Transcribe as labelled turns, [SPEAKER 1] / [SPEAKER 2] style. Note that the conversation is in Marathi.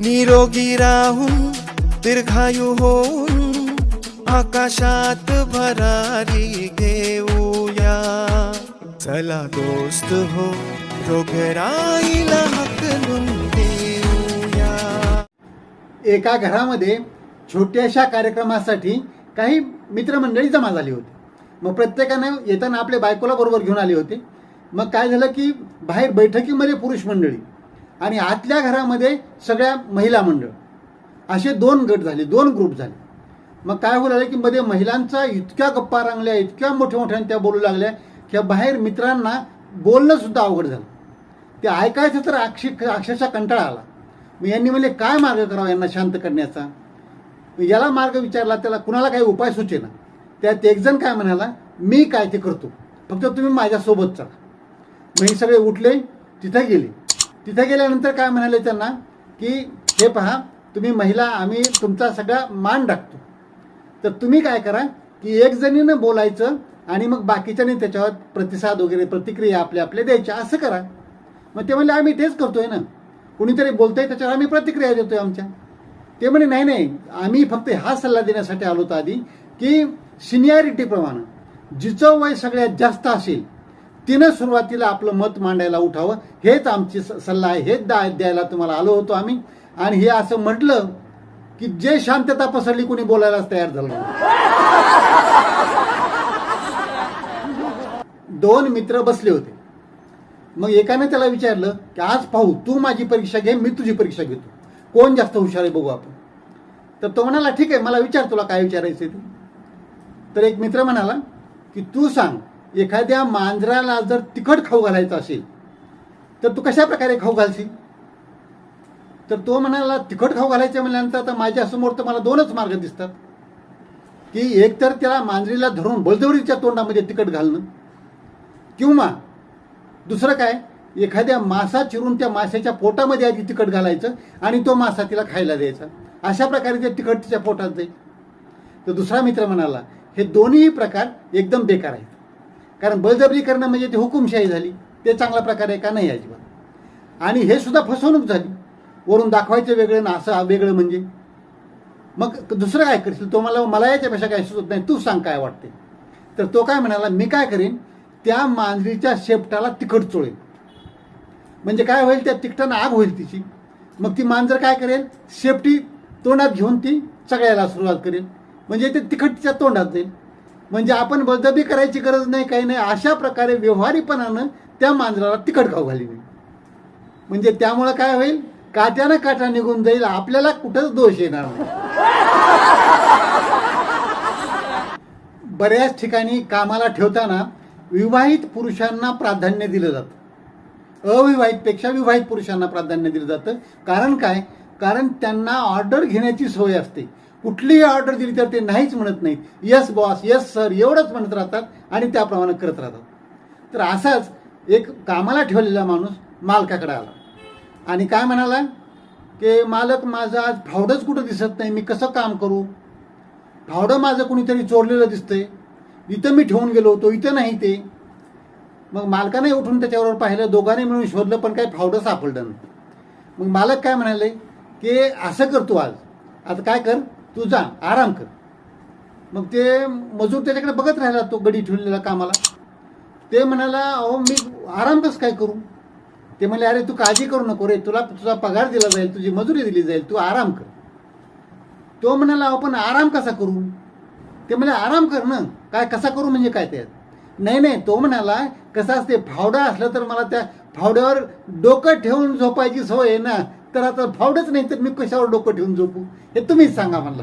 [SPEAKER 1] निरोगी राहून दीर्घायू होऊन आकाशात भरारी घेऊया. चला दोस्त हो रोगराईला हकलून देऊया.
[SPEAKER 2] एका घरामध्ये छोट्याशा कार्यक्रमासाठी काही मित्रमंडळी जमा झाली होती. मग प्रत्येकानं येताना आपल्या बायकोला बरोबर घेऊन आले होते. मग काय झालं की बाहेर बैठकीमध्ये पुरुष मंडळी आणि आतल्या घरामध्ये सगळ्या महिला मंडळ. असे दोन गट झाले दोन ग्रुप झाले. मग काय होऊ लागलं की मध्ये महिलांचा इतक्या गप्पा रंगल्या इतक्या मोठ्या मोठ्याने त्या बोलू लागल्या की बाहेर मित्रांना बोलणं सुद्धा अवघड झालं. ते ऐकायचं तर अक्षी अक्षरशः कंटाळा आला. मग यांनी म्हणले काय मार्ग करावा यांना शांत करण्याचा? मग याला मार्ग विचारला त्याला कुणाला काही उपाय सुचेना. त्यात एकजण काय म्हणाला मी काय ते करतो फक्त तुम्ही माझ्यासोबत चला. मग हे सगळे उठले तिथे गेले. तिथे गेल्यानंतर काय म्हणाले त्यांना की हे पहा तुम्ही महिला आम्ही तुमचा सगळा मान टाकतो. तर तुम्ही काय करा की एक जणीनं बोलायचं आणि मग बाकीच्यानी त्याच्यावर प्रतिसाद वगैरे प्रतिक्रिया आपल्या आपल्या द्यायच्या असं करा. मग ते म्हणले आम्ही तेच करतोय ना. कुणीतरी बोलतोय त्याच्यावर आम्ही प्रतिक्रिया देतोय आमच्या. ते म्हणे नाही नाही आम्ही फक्त हा सल्ला देण्यासाठी आलो होतो आधी की सिनियरिटीप्रमाणे जिचं वय सगळ्यात जास्त असेल तिनं सुरुवातीला आपलं मत मांडायला उठावं. हेच आमची स- सल्ला आहे. हेच दा द्यायला तुम्हाला आलो होतो आम्ही. आणि हे असं म्हटलं की जे शांतता पसरली कोणी बोलायलाच तयार झालं दोन मित्र बसले होते. मग एकाने त्याला विचारलं की आज पाहू तू माझी परीक्षा घे मी तुझी परीक्षा घेतो. कोण जास्त हुशार आहे बघू आपण. तर तो म्हणाला ठीक आहे मला विचार तुला काय विचारायचं ते. तर एक मित्र म्हणाला की तू सांग एखाद्या मांजराला जर तिखट खाऊ घालायचं असेल तर तू कशा प्रकारे खाऊ घालशील? तर तो म्हणाला तिखट खाऊ घालायचं म्हणल्यानंतर आता माझ्यासमोर तर मला दोनच मार्ग दिसतात. की एक तर त्याला मांजरीला धरून बळजबरीच्या तोंडामध्ये तिखट घालणं. किंवा दुसरं काय एखाद्या मासा चिरून त्या माशाच्या पोटामध्ये आधी तिखट घालायचं आणि तो मासा तिला खायला द्यायचा. अशा प्रकारे ते तिखट तिच्या पोटात जाईल. तर दुसरा मित्र म्हणाला हे दोन्ही प्रकार एकदम बेकार आहेत. कारण बळजबरी करणं म्हणजे ती हुकुमशाही झाली. ते चांगल्या प्रकारे का नाही अजिबात. आणि हे सुद्धा फसवणूक झाली. वरून दाखवायचं वेगळं ना असं वेगळं म्हणजे. मग दुसरं काय करशील? तो मला मला याच्यापेक्षा काय सुचत नाही. तू सांग काय वाटते तर तो काय म्हणाला मी काय करेन? त्या मांजरीच्या शेपटाला तिखट चोळेल म्हणजे काय होईल? त्या तिखटानं आग होईल तिची. मग ती मांजर काय करेल? शेपटी तोंडात घेऊन ती चगळायला सुरुवात करेल. म्हणजे ते तिखटच्या तोंडात जाईल. म्हणजे आपण बदबी करायची गरज नाही काही नाही. अशा प्रकारे व्यवहारीपणानं त्या मांजराला तिखट खाऊ घाली म्हणजे त्यामुळं काय होईल? काट्यानं काटा निघून जाईल. आपल्याला कुठंच दोष येणार नाही. बऱ्याच ठिकाणी कामाला ठेवताना विवाहित पुरुषांना प्राधान्य दिलं जातं. अविवाहितपेक्षा विवाहित पुरुषांना प्राधान्य दिलं जातं. कारण काय? कारण त्यांना ऑर्डर घेण्याची सवय असते. कुठलीही ऑर्डर दिली तर ते नाहीच म्हणत नाहीत. यस बॉस यस सर एवढंच म्हणत राहतात आणि त्याप्रमाणे करत राहतात. तर असाच एक कामाला ठेवलेला माणूस मालकाकडे आला. आणि काय म्हणाला? की मालक माझं आज फावडंच कुठं दिसत नाही. मी कसं काम करू? फावडं माझं कुणीतरी चोरलेलं दिसतंय. इथं मी ठेवून गेलो होतो. इथं नाही ते. मग मालकाने उठून त्याच्यावर पाहिलं. दोघांनी मिळून शोधलं पण काही फावडं सापडलं नाही. मग मालक काय म्हणाले? की असं कर तू आज. आता काय कर? तू जा आराम कर. मग ते मजूर त्याच्याकडे बघत राहिला तो गडी ठेवलेला कामाला. ते म्हणाला अहो मी आराम कसं काय करू? ते म्हणले अरे तू काळजी करू नको रे. तुला तुझा पगार दिला जाईल तुझी मजुरी दिली जाईल. तू आराम कर. तो म्हणाला आपण आराम कसा करू? ते म्हणाले आराम कर ना. काय कसा करू म्हणजे काय त्यात नाही नाही. तो म्हणाला कसं असते फावडा असलं तर मला त्या फावड्यावर डोकं ठेवून झोपायची सवय आहे ना. तर आता फावडंच नाही तर मी कशावर डोकं ठेवून झोपू? हे तुम्हीच सांगा म्हणलं.